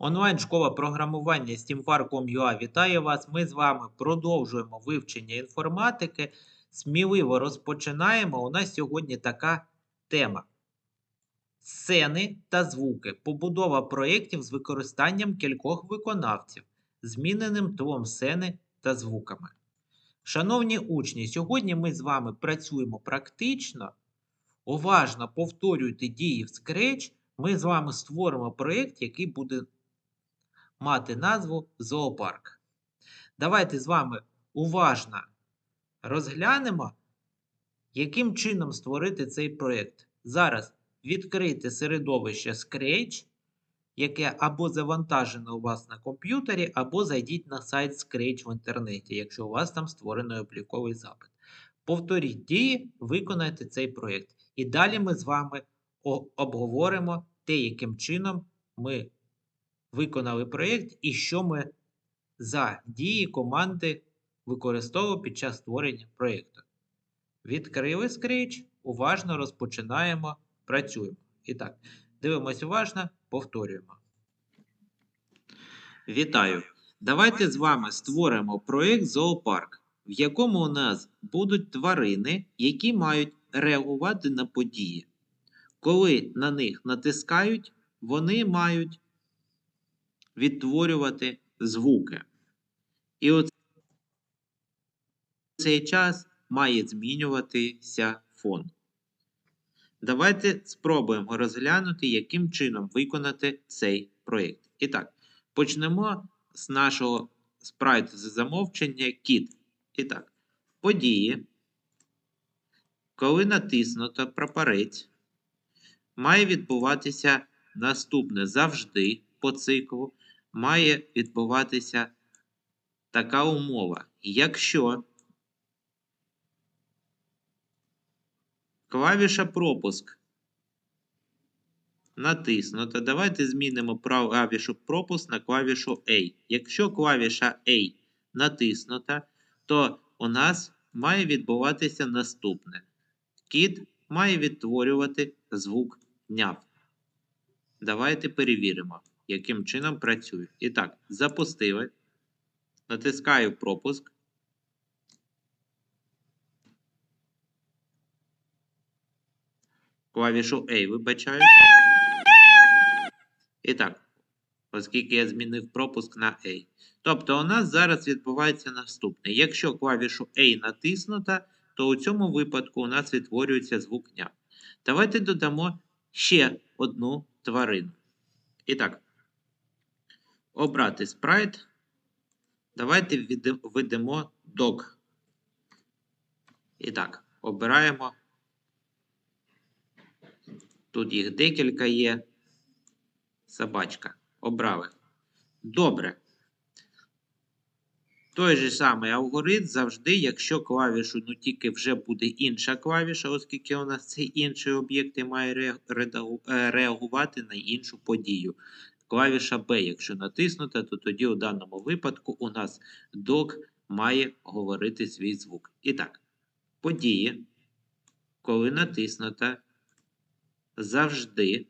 Онлайн-школа програмування SteamPark.com.ua вітає вас. Ми з вами продовжуємо вивчення інформатики. Сміливо розпочинаємо. У нас сьогодні така тема: сцени та звуки. Побудова проєктів з використанням кількох виконавців, зміненим тлом сцени та звуками. Шановні учні, сьогодні ми з вами працюємо практично. Уважно повторюйте дії в Scratch. Ми з вами створимо проєкт, який буде мати назву Зоопарк. Давайте з вами уважно розглянемо, яким чином створити цей проєкт. Зараз відкрийте середовище Scratch, яке або завантажене у вас на комп'ютері, або зайдіть на сайт Scratch в інтернеті, якщо у вас там створений обліковий запит. Повторіть дії, виконайте цей проєкт. І далі ми з вами обговоримо те, яким чином ми виконали проєкт і що ми за дії команди використовували під час створення проєкту. Відкрили Scratch, уважно розпочинаємо, працюємо. І так, дивимось уважно, повторюємо. Вітаю! Давайте з вами створимо проєкт Зоопарк, в якому у нас будуть тварини, які мають реагувати на події. Коли на них натискають, вони мають відтворювати звуки. І от цей час має змінюватися фон. Давайте спробуємо розглянути, яким чином виконати цей проєкт. І так, почнемо з нашого спрайту за замовчення кіт. І так, події. Коли натиснуто прапорець, має відбуватися наступне завжди по циклу має відбуватися така умова. Якщо клавіша пропуск натиснута, давайте змінимо клавішу пропуск на клавішу A. Якщо клавіша A натиснута, то у нас має відбуватися наступне. Кіт має відтворювати звук няв. Давайте перевіримо яким чином працює. І так, запустили. Натискаю пропуск. Клавішу A вибачаю. І так, оскільки я змінив пропуск на A. Тобто, у нас зараз відбувається наступне. Якщо клавішу A натиснута, то у цьому випадку у нас відтворюється звук дня. Давайте додамо ще одну тварину. І так, обрати спрайт. Давайте введемо dog. І так, обираємо. Тут їх декілька є. Собачка. Обрали. Добре. Той же самий алгоритм завжди, якщо клавішу, ну тільки вже буде інша клавіша, оскільки у нас цей інший об'єкт має е, реагувати на іншу подію клавіша B, якщо натиснута, то тоді у даному випадку у нас док має говорити свій звук. І так, події, коли натиснута, завжди,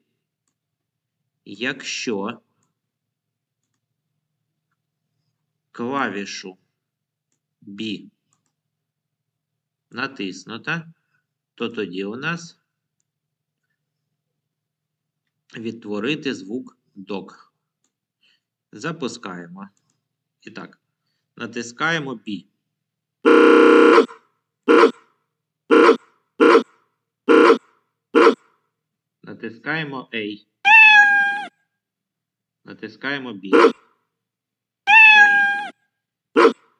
якщо клавішу B натиснута, то тоді у нас відтворити звук док. Запускаємо. І так, натискаємо B. Натискаємо A. Натискаємо B.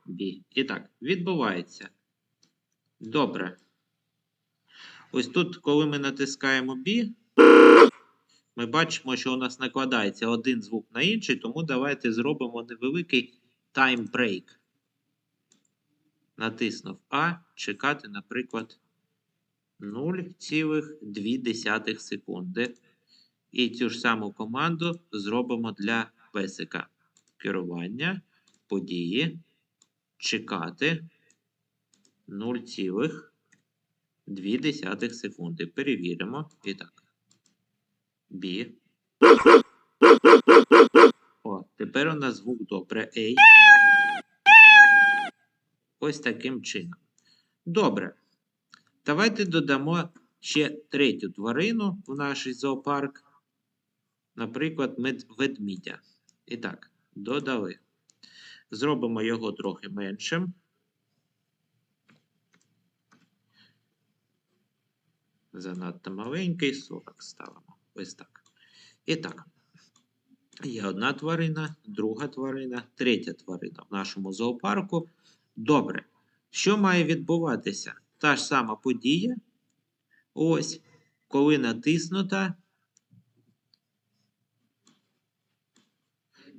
B. І так, відбувається. Добре. Ось тут, коли ми натискаємо B, ми бачимо, що у нас накладається один звук на інший, тому давайте зробимо невеликий break. Натиснув А, чекати, наприклад, 0,2 секунди. І цю ж саму команду зробимо для песика. Керування, події, чекати 0,2 секунди. Перевіримо. І так. B. Тепер у нас звук добре. Ей. Ось таким чином. Добре. Давайте додамо ще третю тварину в наш зоопарк. Наприклад, мед- ведмідя. І так, додали. Зробимо його трохи меншим. Занадто маленький, 40 ставимо. Ось так. І так. Є одна тварина, друга тварина, третя тварина в нашому зоопарку. Добре. Що має відбуватися? Та ж сама подія. Ось, коли натиснута.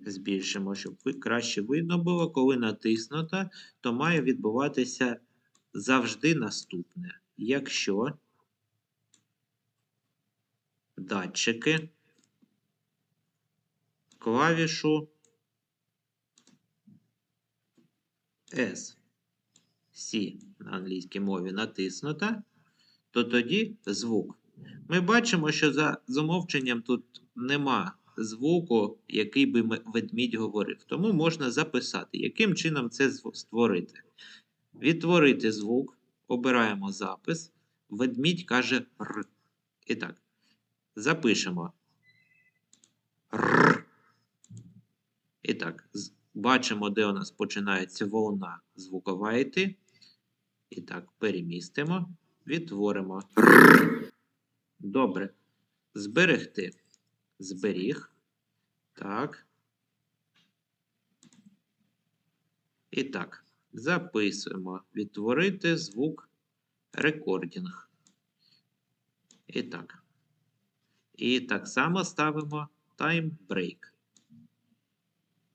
Збільшимо, щоб краще видно було. Коли натиснута, то має відбуватися завжди наступне. Якщо датчики клавішу S, C на англійській мові натиснута, то тоді звук. Ми бачимо, що за замовченням тут нема звуку, який би ведмідь говорив. Тому можна записати, яким чином це створити. Відтворити звук, обираємо запис. Ведмідь каже Р. І так, запишемо. Р. І так, бачимо, де у нас починається волна звукова йти. І так, перемістимо, відтворимо. Р. Добре. Зберегти. Зберіг. Так. І так, записуємо. Відтворити звук рекордінг. І так. І так само ставимо time break.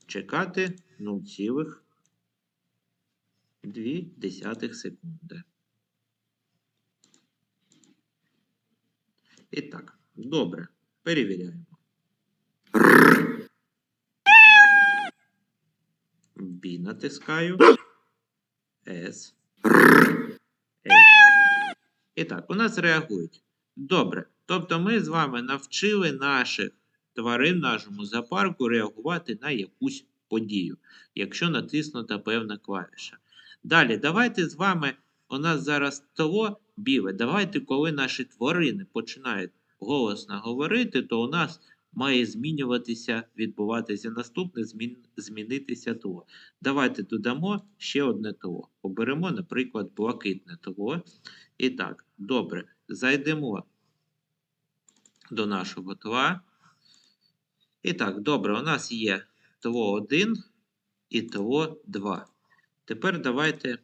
Чекати 0,2 секунди. І так, добре. Перевіряємо. B натискаю. S. A. І так, у нас реагують. Добре. Тобто ми з вами навчили наших тварин нашому зоопарку реагувати на якусь подію, якщо натиснута певна клавіша. Далі, давайте з вами, у нас зараз того біле. Давайте, коли наші тварини починають голосно говорити, то у нас має змінюватися, відбуватися наступне, змін, змінитися того. Давайте додамо ще одне того. Оберемо, наприклад, блакитне того. І так, добре, зайдемо до нашого тла. І так, добре, у нас є ТЛО 1 і ТЛО 2. Тепер давайте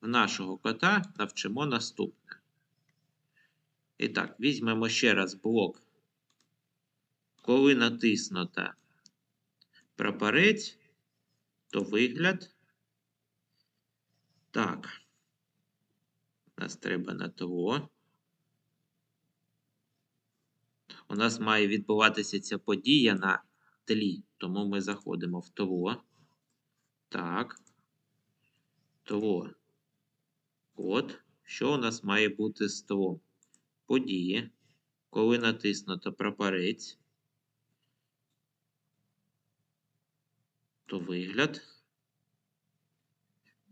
в нашого кота навчимо наступне. І так, візьмемо ще раз блок. Коли натиснута прапорець, то вигляд. Так. Нас треба на ТЛО. У нас має відбуватися ця подія на тлі, тому ми заходимо в ТЛО. Так. ТЛО. От. Що у нас має бути з ТЛО? Події. Коли натиснуто прапорець, то вигляд.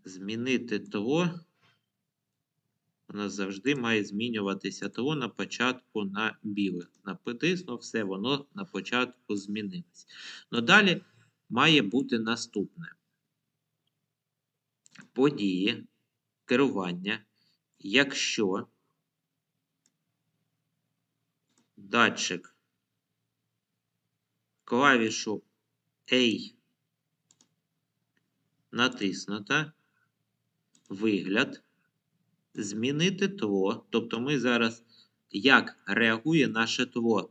Змінити ТЛО. У нас завжди має змінюватися ТЛО на початку на біле. Натиснув все, воно на початку змінилось. Ну далі має бути наступне. Події, керування, якщо датчик клавішу A натиснута, вигляд, змінити ТЛО. Тобто ми зараз, як реагує наше ТЛО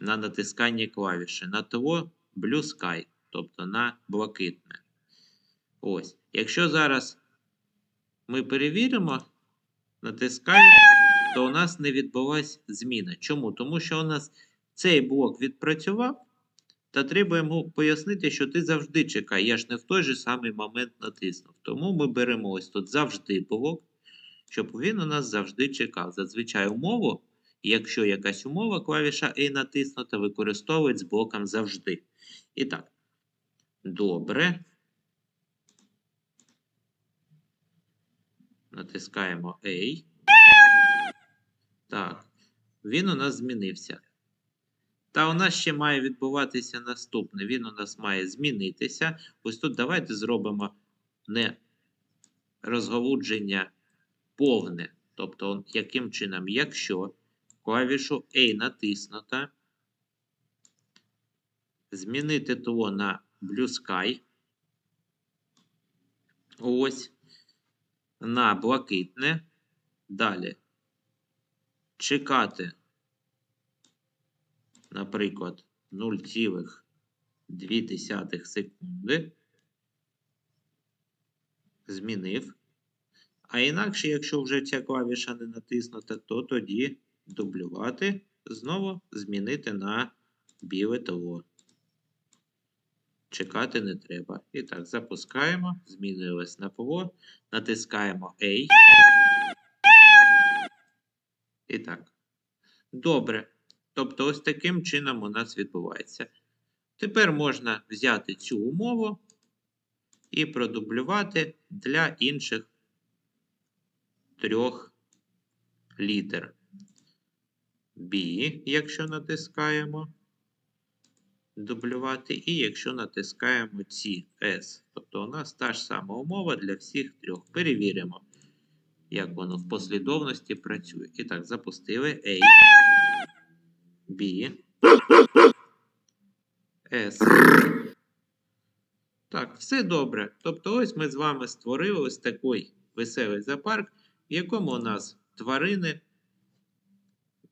на натискання клавіші, на ТЛО Blue Sky, тобто на блакитне. Ось. Якщо зараз ми перевіримо, натискаємо, то у нас не відбулася зміна. Чому? Тому що у нас цей блок відпрацював, та треба йому пояснити, що ти завжди чекай. Я ж не в той же самий момент натиснув. Тому ми беремо ось тут завжди блок, щоб він у нас завжди чекав. Зазвичай умову, Якщо якась умова, клавіша A натиснута, використовують з блоком завжди. І так. Добре. Натискаємо A. Так. Він у нас змінився. Та у нас ще має відбуватися наступне. Він у нас має змінитися. Ось тут давайте зробимо не розголудження повне. Тобто, яким чином, якщо клавішу A натиснута, змінити тло на Blue Sky. Ось. На блакитне. Далі. Чекати наприклад, 0,2 секунди. Змінив. А інакше, якщо вже ця клавіша не натиснута, то тоді дублювати, знову змінити на біле тло. Чекати не треба. І так, запускаємо, змінилось на тло, натискаємо A. І так. Добре. Тобто, ось таким чином у нас відбувається. Тепер можна взяти цю умову і продублювати для інших трьох літер. B, якщо натискаємо дублювати, і якщо натискаємо C, S. Тобто у нас та ж сама умова для всіх трьох. Перевіримо, як воно в послідовності працює. І так, запустили A. B. S. Так, все добре. Тобто, ось ми з вами створили ось такий веселий зоопарк, в якому у нас тварини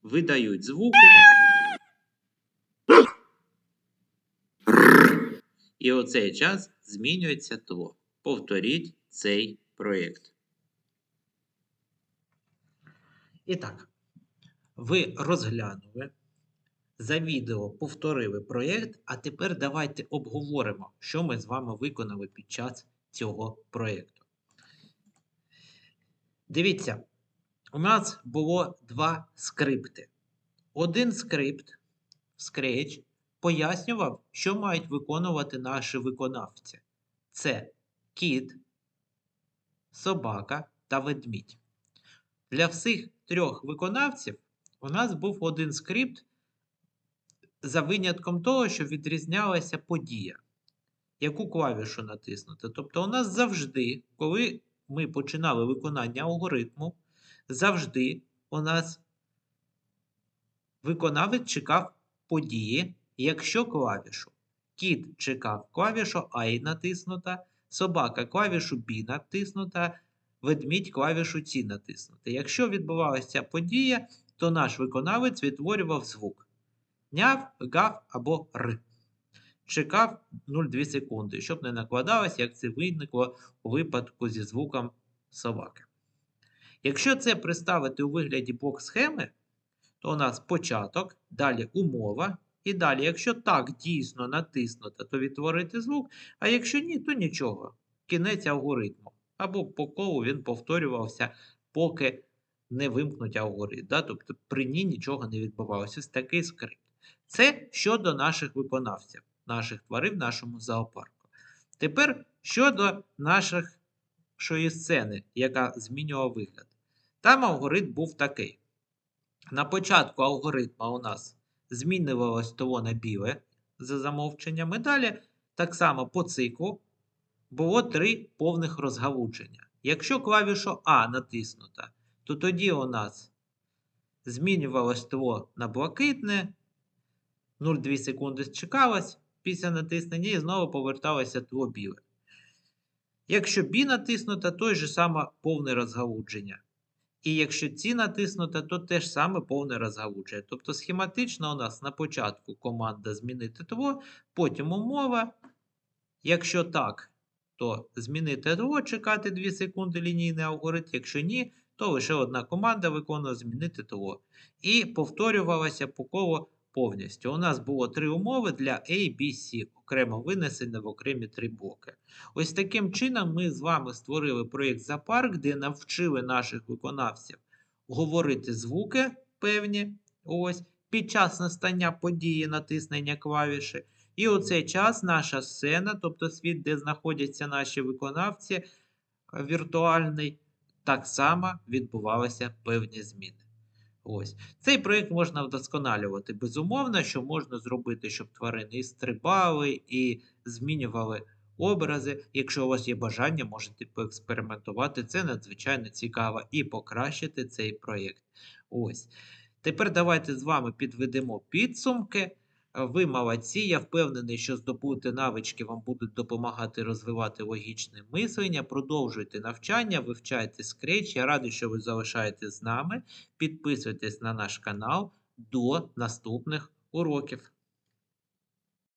видають звуки. І оцей час змінюється тло. Повторіть цей проєкт. І так, ви розглянули за відео повторили проєкт, а тепер давайте обговоримо, що ми з вами виконали під час цього проєкту. Дивіться, у нас було два скрипти. Один скрипт Scratch пояснював, що мають виконувати наші виконавці. Це кіт, собака та ведмідь. Для всіх трьох виконавців у нас був один скрипт, за винятком того, що відрізнялася подія, яку клавішу натиснути. Тобто, у нас завжди, коли ми починали виконання алгоритму, завжди у нас виконавець чекав події, якщо клавішу. Кіт чекав клавішу I натиснута, собака клавішу B натиснута, ведмідь клавішу C натиснута. Якщо відбувалася подія, то наш виконавець відтворював звук няв, гав або р. Чекав 0,2 секунди, щоб не накладалось, як це виникло у випадку зі звуком собаки. Якщо це представити у вигляді блок схеми, то у нас початок, далі умова. І далі, якщо так дійсно натиснуто, то відтворити звук, а якщо ні, то нічого. Кінець алгоритму. Або по колу він повторювався, поки не вимкнуть алгоритм. Да? Тобто при ній нічого не відбувалося. Ось такий скрипт. Це щодо наших виконавців, наших тварин в нашому зоопарку. Тепер щодо нашої сцени, яка змінювала вигляд. Там алгоритм був такий. На початку алгоритму у нас змінювалось того на біле за замовченням. І далі, так само по циклу, було три повних розгалудження. Якщо клавішу А натиснута, то тоді у нас змінювалось тло на блакитне. 0,2 секунди чекалось після натиснення і знову поверталося тло біле. Якщо B натиснуто, то ж саме повне розгалудження. І якщо C натиснуто, то теж саме повне розгалудження. Тобто схематично у нас на початку команда змінити тло, потім умова. Якщо так, то змінити тло, чекати 2 секунди лінійний алгоритм. Якщо ні, то лише одна команда виконує змінити тло. І повторювалося по колу повністю. У нас було три умови для A, B, C, окремо винесені в окремі три блоки. Ось таким чином ми з вами створили проєкт Запарк, де навчили наших виконавців говорити звуки певні. Ось. Під час настання події натиснення клавіші. І у цей час наша сцена, тобто світ, де знаходяться наші виконавці, віртуальний, так само відбувалися певні зміни. Ось. Цей проєкт можна вдосконалювати. Безумовно, що можна зробити, щоб тварини і стрибали, і змінювали образи. Якщо у вас є бажання, можете поекспериментувати. Це надзвичайно цікаво і покращити цей проєкт. Ось. Тепер давайте з вами підведемо підсумки. Ви молодці. Я впевнений, що здобути навички вам будуть допомагати розвивати логічне мислення. Продовжуйте навчання, вивчайте Scratch. Я радий, що ви залишаєтесь з нами. Підписуйтесь на наш канал. До наступних уроків.